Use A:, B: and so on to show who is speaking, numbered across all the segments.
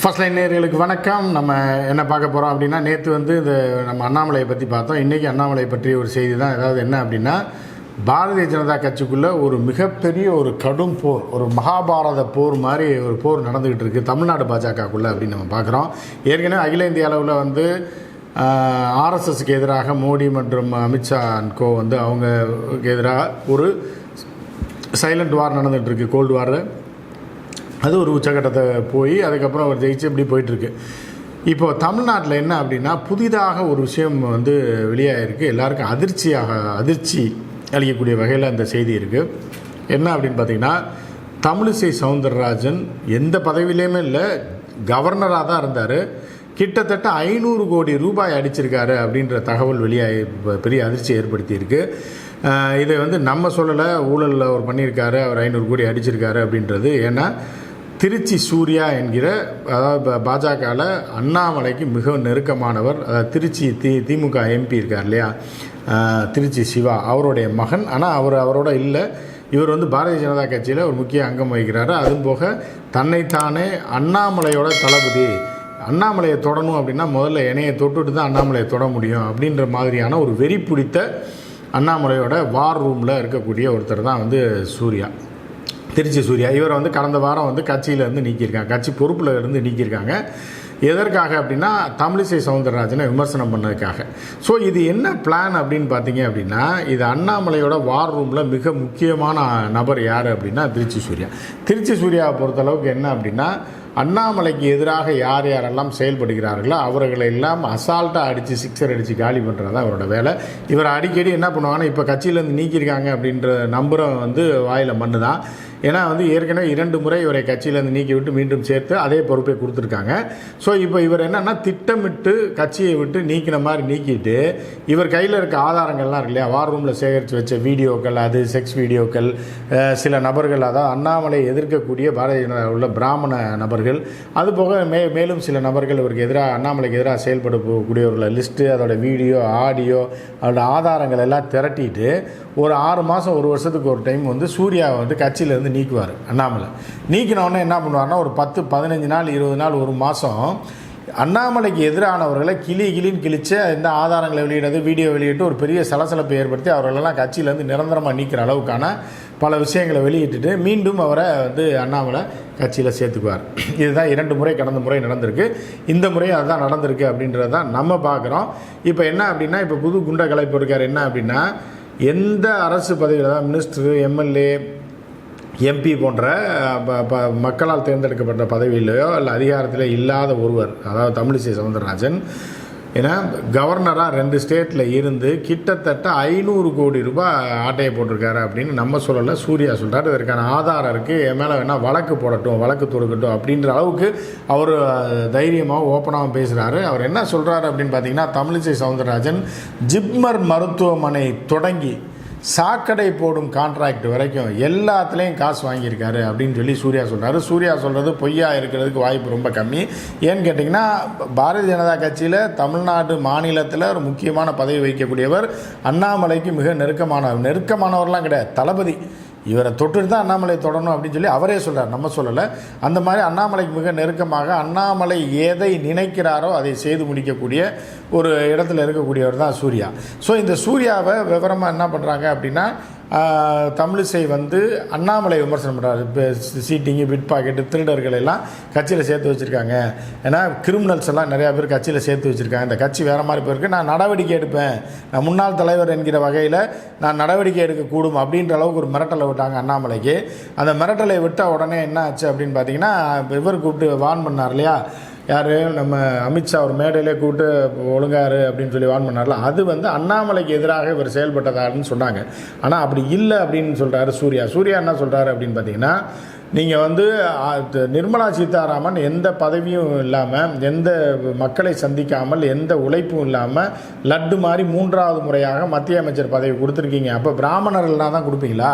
A: First line நேர்களுக்கு வணக்கம். நம்ம என்ன பார்க்க போகிறோம் அப்படின்னா நேற்று வந்து இந்த நம்ம அண்ணாமலையை பற்றி பார்த்தோம். இன்றைக்கி அண்ணாமலை பற்றிய ஒரு செய்தி தான். ஏதாவது என்ன அப்படின்னா பாரதிய ஜனதா கட்சிக்குள்ளே ஒரு மிகப்பெரிய ஒரு கடும் போர் ஒரு மகாபாரத போர் மாதிரி ஒரு போர் நடந்துக்கிட்டு இருக்குது தமிழ்நாடு பாஜகக்குள்ளே அப்படின்னு நம்ம பார்க்குறோம். ஏற்கனவே அகில இந்திய அளவில் வந்து ஆர்எஸ்எஸ்க்கு எதிராக மோடி மற்றும் அமித்ஷா கோ வந்து அவங்களுக்கு எதிராக ஒரு சைலண்ட் வார் நடந்துகிட்டு இருக்குது கோல்டு வார் அது ஒரு உச்சக்கட்டத்தை போய் அதுக்கப்புறம் அவர் ஜெயிச்சு இப்படி போயிட்டுருக்கு. இப்போது தமிழ்நாட்டில் என்ன அப்படின்னா புதிதாக ஒரு விஷயம் வந்து வெளியாகிருக்கு எல்லாருக்கும் அதிர்ச்சியாக அதிர்ச்சி அளிக்கக்கூடிய வகையில் அந்த செய்தி இருக்குது என்ன அப்படின்னு பார்த்தீங்கன்னா தமிழிசை சவுந்தரராஜன் எந்த பதவியிலையுமே இல்லை கவர்னராக தான் இருந்தார். கிட்டத்தட்ட ஐநூறு கோடி ரூபாய் அடிச்சிருக்காரு அப்படின்ற தகவல் வெளியாகி பெரிய அதிர்ச்சி ஏற்படுத்தியிருக்கு. இதை வந்து நம்ம சொல்லலை ஊழலில் அவர் பண்ணியிருக்காரு அவர் ஐநூறு கோடி அடிச்சிருக்காரு அப்படின்றது. ஏன்னா திருச்சி சூர்யா என்கிற அதாவது பாஜகவில் அண்ணாமலைக்கு மிக நெருக்கமானவர் அதாவது திருச்சி தி திமுக எம்பி இருக்கார் இல்லையா? திருச்சி சிவா அவருடைய மகன். ஆனால் அவர் அவரோட இல்லை. இவர் வந்து பாரதிய ஜனதா கட்சியில் ஒரு முக்கிய அங்கம் வகிக்கிறாரு. அதுவும் போக தன்னைத்தானே அண்ணாமலையோட தளபதி. அண்ணாமலையை தொடணும் அப்படின்னா முதல்ல என்னையை தொட்டுட்டு தான் அண்ணாமலையை தொட முடியும் அப்படின்ற மாதிரியான ஒரு வெறி பிடித்த அண்ணாமலையோட வார் ரூமில் இருக்கக்கூடிய ஒருத்தர் தான் வந்து சூர்யா. திருச்சி சூர்யா. இவரை வந்து கடந்த வாரம் வந்து கட்சியிலேருந்து நீக்கியிருக்காங்க. கட்சி பொறுப்பில் இருந்து நீக்கியிருக்காங்க. எதற்காக அப்படின்னா தமிழிசை சவுந்தரராஜனை விமர்சனம் பண்ணதுக்காக. ஸோ இது என்ன பிளான் அப்படின்னு பார்த்தீங்க அப்படின்னா இது அண்ணாமலையோட வார் ரூமில் மிக முக்கியமான நபர் யார் அப்படின்னா திருச்சி சூர்யா. திருச்சி சூர்யாவை பொறுத்தளவுக்கு என்ன அப்படின்னா அண்ணாமலைக்கு எதிராக யார் யாரெல்லாம் செயல்படுகிறார்களோ அவர்களை எல்லாம் அசால்ட்டாக அடித்து சிக்ஸர் அடித்து காலி பண்ணுறது அவரோட வேலை. இவர் அடிக்கடி என்ன பண்ணுவாங்கன்னா இப்போ கட்சியிலேருந்து நீக்கியிருக்காங்க அப்படின்ற நம்புகிறோம் வந்து வாயில் மண்ணு தான் ஏன்னா வந்து ஏற்கனவே இரண்டு முறை இவரை கட்சியிலேருந்து நீக்கி விட்டு மீண்டும் சேர்த்து அதே பொறுப்பை கொடுத்துருக்காங்க. ஸோ இப்போ இவர் என்னென்னா திட்டமிட்டு கட்சியை விட்டு நீக்கின மாதிரி நீக்கிட்டு இவர் கையில் இருக்க ஆதாரங்கள்லாம் இருக்கு இல்லையா? வார் ரூமில் சேகரித்து வச்ச வீடியோக்கள் அது செக்ஸ் வீடியோக்கள் சில நபர்கள் அதாவது அண்ணாமலை எதிர்க்கக்கூடிய பாரதிய ஜனதா உள்ள பிராமண நபர்கள் அதுபோக மே மேலும் சில நபர்கள் இவருக்கு எதிராக அண்ணாமலைக்கு எதிராக செயல்படக்கூடியவர்கள லிஸ்ட்டு அதோட வீடியோ ஆடியோ அதோட ஆதாரங்கள் எல்லாம் திரட்டிட்டு ஒரு ஆறு மாதம் ஒரு வருஷத்துக்கு ஒரு டைம் வந்து சூர்யாவை வந்து கட்சியிலேருந்து நீக்குவார் அண்ணாமலை. நீக்கினவுடனே என்ன பண்ணுவார்னா ஒரு பத்து பதினஞ்சு நாள் இருபது நாள் ஒரு மாதம் அண்ணாமலைக்கு எதிரானவர்களை கிளி கிளின்னு கிழிச்சு இந்த ஆதாரங்களை வெளியிடுறது வீடியோ வெளியிட்டு ஒரு பெரிய சலசலப்பை ஏற்படுத்தி அவர்களெல்லாம் கட்சியிலேருந்து நிரந்தரமாக நீக்கிற அளவுக்கான பல விஷயங்களை வெளியிட்டுட்டு மீண்டும் அவரை வந்து அண்ணாமலை கட்சியில் சேர்த்துக்குவார். இதுதான் இரண்டு முறை கடந்த முறை நடந்திருக்கு. இந்த முறை அதுதான் நடந்திருக்கு அப்படின்றத தான் நம்ம பார்க்குறோம். இப்போ என்ன அப்படின்னா இப்போ புது குண்டை கலைப்பு இருக்கார் என்ன அப்படின்னா எந்த அரசு பதவியில் தான் மினிஸ்டர் எம்எல்ஏ எம்பி போன்ற ப- ப- மக்களால் தேர்ந்தெடுக்கப்பட்ட பதவியிலையோ இல்லை அதிகாரத்தில் இல்லாத ஒருவர் அதாவது தமிழிசை சவுந்தரராஜன் ஏன்னா கவர்னராக ரெண்டு ஸ்டேட்டில் இருந்து கிட்டத்தட்ட ஐநூறு கோடி ரூபாய் ஆட்டையை போட்டிருக்காரு அப்படின்னு நம்ம சொல்லலை. சூர்யா சொல்கிறார் இதற்கான ஆதாரம் இருக்குது என் மேலே வேணால் வழக்கு போடட்டும் வழக்கு தொடுக்கட்டும் அப்படின்ற அளவுக்கு அவர் தைரியமாக ஓப்பனாகவும் பேசுகிறாரு அவர் என்ன சொல்கிறாரு அப்படின்னு பார்த்தீங்கன்னா தமிழிசை சவுந்தரராஜன் ஜிப்மர் மருத்துவமனை தொடங்கி சாக்கடை போடும் கான்ட்ராக்ட் வரைக்கும் எல்லாத்துலேயும் காசு வாங்கியிருக்காரு அப்படின்னு சொல்லி சூர்யா சொல்கிறாரு சூர்யா சொல்கிறது பொய்யா இருக்கிறதுக்கு வாய்ப்பு ரொம்ப கம்மி. ஏன்னு கேட்டிங்கன்னா பாரதிய ஜனதா கட்சியில் தமிழ்நாடு மாநிலத்தில் ஒரு முக்கியமான பதவி வகிக்கக்கூடியவர் அண்ணாமலைக்கு மிக நெருக்கமான நெருக்கமானவர்லாம் கிடையாது. தளபதி. இவரை தொட்டுட்டு தான் அண்ணாமலை தொடணும் அப்படின்னு சொல்லி அவரே சொல்கிறார் நம்ம சொல்லலை. அந்த மாதிரி அண்ணாமலைக்கு மிக நெருக்கமாக அண்ணாமலை எதை நினைக்கிறாரோ அதை செய்து முடிக்கக்கூடிய ஒரு இடத்துல இருக்கக்கூடியவர் தான் சூர்யா. ஸோ இந்த சூர்யாவை விவரமாக என்ன பண்ணுறாங்க அப்படின்னா தமிழிசை வந்து அண்ணாமலை விமர்சனம் பண்ணுறாரு இப்போ சீட்டிங்கு பிட் பாக்கெட்டு திருடர்கள் எல்லாம் கட்சியில் சேர்த்து வச்சுருக்காங்க. ஏன்னா கிரிமினல்ஸ் எல்லாம் நிறையா பேர் கட்சியில் சேர்த்து வச்சுருக்காங்க. இந்த கட்சி வேறு மாதிரி போயிருக்கு. நான் நடவடிக்கை எடுப்பேன். நான் முன்னாள் தலைவர் என்கிற வகையில் நான் நடவடிக்கை எடுக்கக்கூடும் அப்படின்ற அளவுக்கு ஒரு மிரட்டலை விட்டாங்க அண்ணாமலைக்கு. அந்த மிரட்டலை விட்ட உடனே என்ன ஆச்சு அப்படின்னு பார்த்தீங்கன்னா இவர் கூப்பிட்டு வான் பண்ணார் இல்லையா? யார்? நம்ம அமித்ஷா ஒரு மேடையிலே கூப்பிட்டு ஒழுங்காரு அப்படின்னு சொல்லி வான் பண்ணார்ல. அது வந்து அண்ணாமலைக்கு எதிராக இவர் செயல்பட்டதாருன்னு சொன்னாங்க. ஆனால் அப்படி இல்லை அப்படின்னு சொல்கிறாரு சூர்யா. சூர்யா என்ன சொல்கிறாரு அப்படின்னு பார்த்தீங்கன்னா நீங்கள் வந்து நிர்மலா சீதாராமன் எந்த பதவியும் இல்லாமல் எந்த மக்களை சந்திக்காமல் எந்த உழைப்பும் இல்லாமல் லட்டு மாதிரி மூன்றாவது முறையாக மத்திய அமைச்சர் பதவி கொடுத்துருக்கீங்க. அப்போ பிராமணர்கள்லாம் தான் கொடுப்பீங்களா?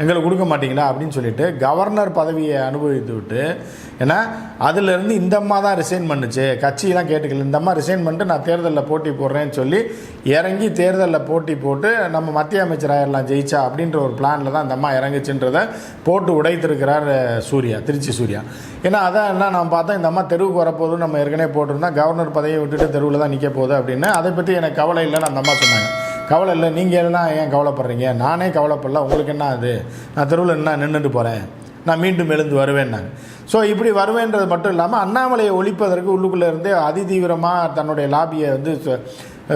A: எங்களுக்கு கொடுக்க மாட்டீங்களா? அப்படின்னு சொல்லிட்டு கவர்னர் பதவியை அனுபவித்து விட்டு ஏன்னா அதுலேருந்து இந்த அம்மா தான் ரிசைன் பண்ணுச்சு. கட்சியெல்லாம் கேட்டுக்கல. இந்த அம்மா ரிசைன் பண்ணிட்டு நான் தேர்தலில் போட்டி போடுறேன்னு சொல்லி இறங்கி தேர்தலில் போட்டி போட்டு நம்ம மத்திய அமைச்சர் ஆயிரலாம் ஜெயிச்சா அப்படின்ற ஒரு பிளானில் தான் இந்த அம்மா இறங்குச்சுன்றதை போட்டு உடைத்திருக்கிறார் சூர்யா திருச்சி சூர்யா. ஏன்னா அதான் என்ன நான் பார்த்தேன் இந்த அம்மா தெருவுக்கு வரப்போதும் நம்ம ஏற்கனவே போட்டிருந்தோம் கவர்னர் பதவியை விட்டுட்டு தெருவில் தான் நிற்க போகுது அப்படின்னு. அதை பற்றி எனக்கு கவலை இல்லைன்னு அந்த அம்மா சொன்னாங்க. கவலை இல்லை நீங்கள் என்ன ஏன் கவலைப்படுறீங்க? நானே கவலைப்படல உங்களுக்கு என்ன அது? நான் தெருவில் என்ன நின்றுட்டு போகிறேன் நான் மீண்டும் எழுந்து வருவேன்னாங்க. ஸோ இப்படி வருவேன்றது மட்டும் இல்லாமல் அண்ணாமலையை ஒழிப்பதற்கு உள்ளுக்குள்ளே இருந்தே அதிதீவிரமாக தன்னுடைய லாபியை வந்து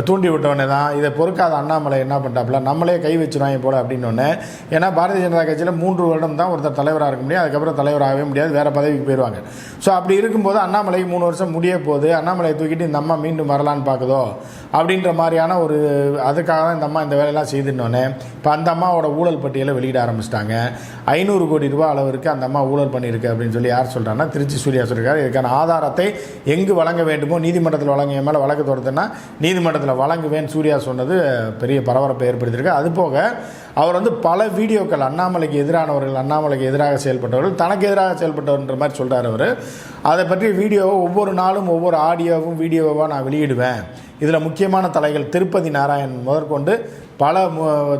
A: தூண்டி விட்டவனே தான். இதை பொறுக்காத அண்ணாமலை என்ன பண்ணிட்டாப்புல? நம்மளே கை வச்சுருவாங்க போல அப்படின்னோடனே ஏன்னா பாரதிய ஜனதா கட்சியில் மூன்று வருடம் தான் ஒருத்தர் தலைவராக இருக்க முடியும் அதுக்கப்புறம் தலைவராகவே முடியாது வேறு பதவிக்கு போயிடுவாங்க ஸோ அப்படி இருக்கும்போது அண்ணாமலைக்கு மூணு வருஷம் முடிய போகுது. அண்ணாமலையை தூக்கிட்டு இந்த அம்மா மீண்டும் வரலான்னு பார்க்குதோ? அப்படின்ற மாதிரியான ஒரு அதுக்காக தான் இந்த அம்மா இந்த வேலையெல்லாம் செய்துன்னொன்னே இப்போ அந்த அம்மாவோட ஊழல் பட்டியலை வெளியிட ஆரம்பிச்சிட்டாங்க. ஐநூறு கோடி ரூபாய் அளவிற்கு அந்த அம்மா ஊழல் பண்ணியிருக்கு அப்படின்னு சொல்லி யார் சொல்கிறாங்கன்னா திருச்சி சூர்யா சொல்லியிருக்காரு. இதுக்கான ஆதாரத்தை எங்கு வழங்க வேண்டுமோ நீதிமன்றத்தில் வழங்க என் மேலே வழக்கு தொடர்த்துன்னா நீதிமன்றத்தில் வழங்குவேன் சூர்யா சொன்னது பெரிய பரபரப்பை ஏற்படுத்தியிருக்கு. அது போக அவர் வந்து பல வீடியோக்கள் அண்ணாமலைக்கு எதிரானவர்கள் அண்ணாமலைக்கு எதிராக செயல்பட்டவர்கள் தனக்கு எதிராக செயல்பட்டவர்ன்ற மாதிரி சொல்கிறார் அவர். அதை பற்றி வீடியோவை ஒவ்வொரு நாளும் ஒவ்வொரு ஆடியோவும் வீடியோவாக நான் வெளியிடுவேன். இதில் முக்கியமான தலைகள் திருப்பதி நாராயண் முதற்கொண்டு பல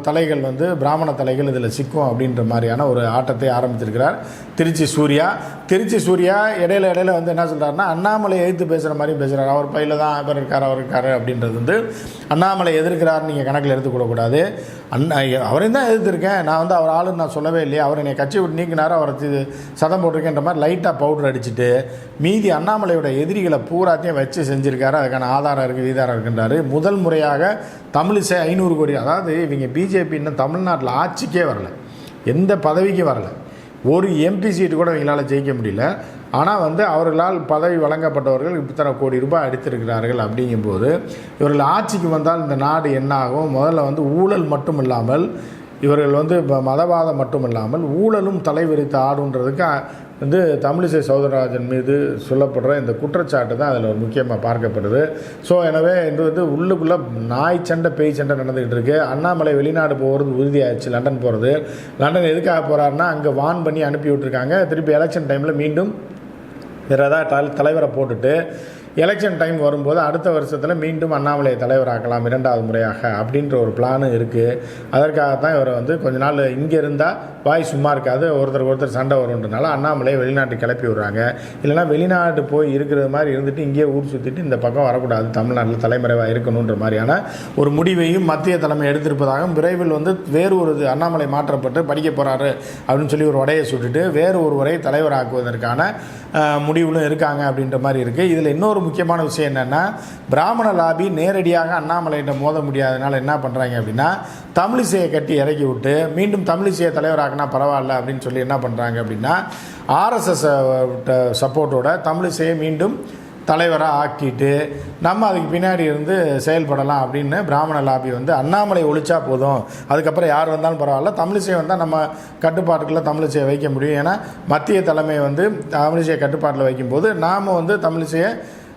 A: தலைகள் வந்து பிராமண தலைகள் இதில் சிக்கும் அப்படின்ற மாதிரியான ஒரு ஆட்டத்தை ஆரம்பித்திருக்கிறார் திருச்சி சூர்யா. திருச்சி சூர்யா இடையில இடையில வந்து என்ன சொல்கிறாருன்னா அண்ணாமலை எதிர்த்து பேசுகிற மாதிரி பேசுகிறார் அவர் பையில் தான் அவர் இருக்கார் அவர் இருக்கார் அப்படின்றது வந்து அண்ணாமலை எதிர்க்கிறார் நீங்கள் கணக்கில் எடுத்துக்கூடக்கூடாது அண்ணா அவரையும் தான் எதிர்த்திருக்கேன். நான் வந்து அவர் ஆளுன்னு நான் சொல்லவே இல்லையே. அவர் என்னை கட்சி விட்டு நீக்கினார் அவரை சதம் போட்டிருக்கேன்ற மாதிரி லைட்டாக பவுடர் அடிச்சுட்டு மீதி அண்ணாமலையோட எதிரிகளை பூராத்தையும் வச்சு செஞ்சுருக்காரு. அதுக்கான ஆதாரம் இருக்குது வீதாரம் இருக்குன்றாரு. முதல் முறையாக தமிழிசை ஐநூறு கோடி. அதாவது இவங்க பிஜேபி இன்னும் தமிழ்நாட்டில் ஆட்சிக்கே வரல. எந்த பதவிக்கும் வரல. ஒரு எம்பி சீட்டு கூட இவங்களால் ஜெயிக்க முடியல. ஆனால் வந்து அவர்களால் பதவி வழங்கப்பட்டவர்கள் இத்தனை கோடி ரூபாய் அடித்திருக்கிறார்கள் அப்படிங்கும்போது இவர்கள் ஆட்சிக்கு வந்தால் இந்த நாடு என்ன ஆகும்? முதல்ல வந்து ஊழல் மட்டும் இல்லாமல் இவர்கள் வந்து மதவாதம் மட்டும் இல்லாமல் ஊழலும் தலைவிரித்து ஆடுன்றதுக்கு வந்து தமிழிசை சௌதரராஜன் மீது சொல்லப்படுற இந்த குற்றச்சாட்டு தான் அதில் ஒரு முக்கியமாக பார்க்கப்படுது. ஸோ எனவே இது வந்து உள்ளுக்குள்ளே நாய் சண்டை பேய் சண்டை நடந்துக்கிட்டு இருக்கு. அண்ணாமலை வெளிநாடு போகிறது உறுதியாகிடுச்சு லண்டன் போகிறது லண்டன் எதுக்காக போகிறாருன்னா அங்கே வான் பண்ணி அனுப்பி விட்டுருக்காங்க. திருப்பி எலெக்ஷன் டைமில் மீண்டும் வேறு ஏதாவது தலைவரை போட்டுட்டு எலெக்ஷன் டைம் வரும்போது அடுத்த வருஷத்தில் மீண்டும் அண்ணாமலையை தலைவராக்கலாம் இரண்டாவது முறையாக அப்படின்ற ஒரு பிளானும் இருக்குது அதற்காகத்தான் இவரை வந்து கொஞ்ச நாள் இங்கே இருந்தால் வாய் சும்மா இருக்காது ஒருத்தர் ஒருத்தர் சண்டை வரும்ன்றனால அண்ணாமலையை வெளிநாட்டு கிளப்பி விடுறாங்க. இல்லைனா வெளிநாட்டு போய் இருக்கிறது மாதிரி இருந்துட்டு இங்கேயே ஊர் சுற்றிட்டு இந்த பக்கம் வரக்கூடாது தமிழ்நாட்டில் தலைமறைவாக இருக்கணுன்ற மாதிரியான ஒரு முடிவையும் மத்திய தலைமை எடுத்திருப்பதாகவும் விரைவில் வந்து வேறு ஒரு அண்ணாமலை மாற்றப்பட்டு படிக்க போகிறாரு அப்படின்னு சொல்லி ஒரு உடையை சுட்டுட்டு வேறு ஒருவரை தலைவராக்குவதற்கான முடிவுகளும் முடிவிலும் இருக்காங்க அப்படின்ற மாதிரி இருக்குது இதில் இன்னொரு முக்கியமான விஷயம் என்னென்னா பிராமண லாபி நேரடியாக அண்ணாமலையிட்ட மோத முடியாதனால என்ன பண்ணுறாங்க அப்படின்னா தமிழிசையை கட்டி இறக்கி விட்டு மீண்டும் தமிழிசையை தலைவராக்குனா பரவாயில்ல அப்படின்னு சொல்லி என்ன பண்ணுறாங்க அப்படின்னா ஆர்எஸ்எஸ் சப்போர்ட்டோட தமிழிசையை மீண்டும் தலைவராக ஆக்கிட்டு நம்ம அதுக்கு பின்னாடி இருந்து செயல்படலாம் அப்படின்னு பிராமண லாபி வந்து அண்ணாமலை ஒழிச்சா போதும். அதுக்கப்புறம் யார் வந்தாலும் பரவாயில்ல. தமிழிசை வந்தால் நம்ம கட்டுப்பாட்டுக்குள்ளே தமிழிசையை வைக்க முடியும். ஏன்னா மத்திய தலைமை வந்து தமிழிசையை கட்டுப்பாட்டில் வைக்கும்போது நாம் வந்து தமிழிசையை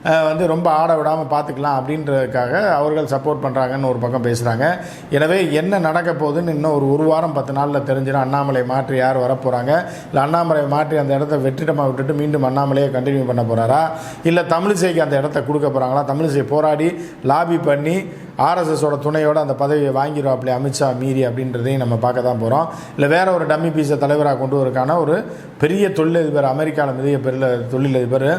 A: வந்து ரொம்ப ஆட விடாமல் பார்த்துக்கலாம் அப்படின்றதுக்காக அவர்கள் சப்போர்ட் பண்ணுறாங்கன்னு ஒரு பக்கம் பேசுகிறாங்க எனவே என்ன நடக்க போகுதுன்னு இன்னும் ஒரு ஒரு வாரம் பத்து நாளில் தெரிஞ்சிடும். அண்ணாமலை மாற்றி யார் வரப்போகிறாங்க இல்லை அண்ணாமலை மாற்றி அந்த இடத்த வெற்றிடமாக விட்டுட்டு மீண்டும் அண்ணாமலையை கண்டினியூ பண்ண போகிறாரா இல்லை தமிழிசைக்கு அந்த இடத்த கொடுக்க போகிறாங்களா தமிழிசை போராடி லாபி பண்ணி ஆர்எஸ்எஸோட துணையோட அந்த பதவியை வாங்கிடுவாப்ல அமித்ஷா மீறி அப்படின்றதையும் நம்ம பார்க்க தான் போகிறோம் இல்லை வேற ஒரு டம்மி பீஸை தலைவராக கொண்டு வரக்கான ஒரு பெரிய தொழிலதிபர் அமெரிக்காவில் பெரிய பெரிய தொழிலதிபர்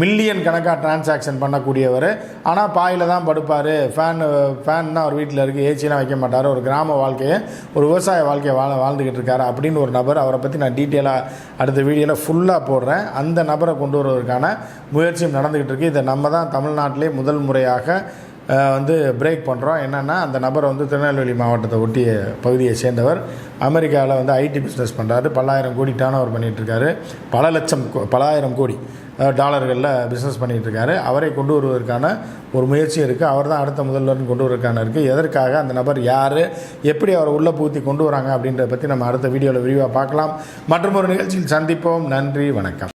A: மில்லியன் கணக்காக டிரான்சாக்ஷன் பண்ணக்கூடியவர். ஆனால் பாயில் தான் படுப்பார். ஃபேன் ஃபேன் தான் அவர் வீட்டில் இருக்குது ஏசிலாம் வைக்க மாட்டார். ஒரு கிராம வாழ்க்கையை ஒரு விவசாய வாழ்க்கையை வாழ வாழ்ந்துக்கிட்டு இருக்காரு அப்படின்னு ஒரு நபர். அவரை பற்றி நான் டீட்டெயிலாக அடுத்த வீடியோவில் ஃபுல்லாக போடுறேன். அந்த நபரை கொண்டு வருவதற்கான முயற்சியும் நடந்துக்கிட்டு இருக்குது இதை நம்ம தான் தமிழ்நாட்டிலே முதல் முறையாக வந்து பிரேக் பண்ணுறோம் என்னென்னா அந்த நபர் வந்து திருநெல்வேலி மாவட்டத்தை ஒட்டிய பகுதியை சேர்ந்தவர். அமெரிக்காவில் வந்து ஐடி பிஸ்னஸ் பண்ணுறாரு பல்லாயிரம் கோடி டேர்ன் ஓவர் பண்ணிகிட்ருக்காரு பல லட்சம் கோ- பலாயிரம் கோடி டாலர்களில் பிஸ்னஸ் பண்ணிகிட்ருக்காரு அவரை கொண்டு வருவதற்கான ஒரு முயற்சி இருக்குது அவர் தான் அடுத்த முதல்வர்னு கொண்டு வருவதற்கான இருக்குது எதற்காக அந்த நபர் யார்? எப்படி அவரை உள்ளே பூத்தி கொண்டு வராங்க அப்படின்றத பற்றி நம்ம அடுத்த வீடியோவில் விரிவாக பார்க்கலாம். மற்றும் ஒரு நிகழ்ச்சியில் சந்திப்போம். நன்றி. வணக்கம்.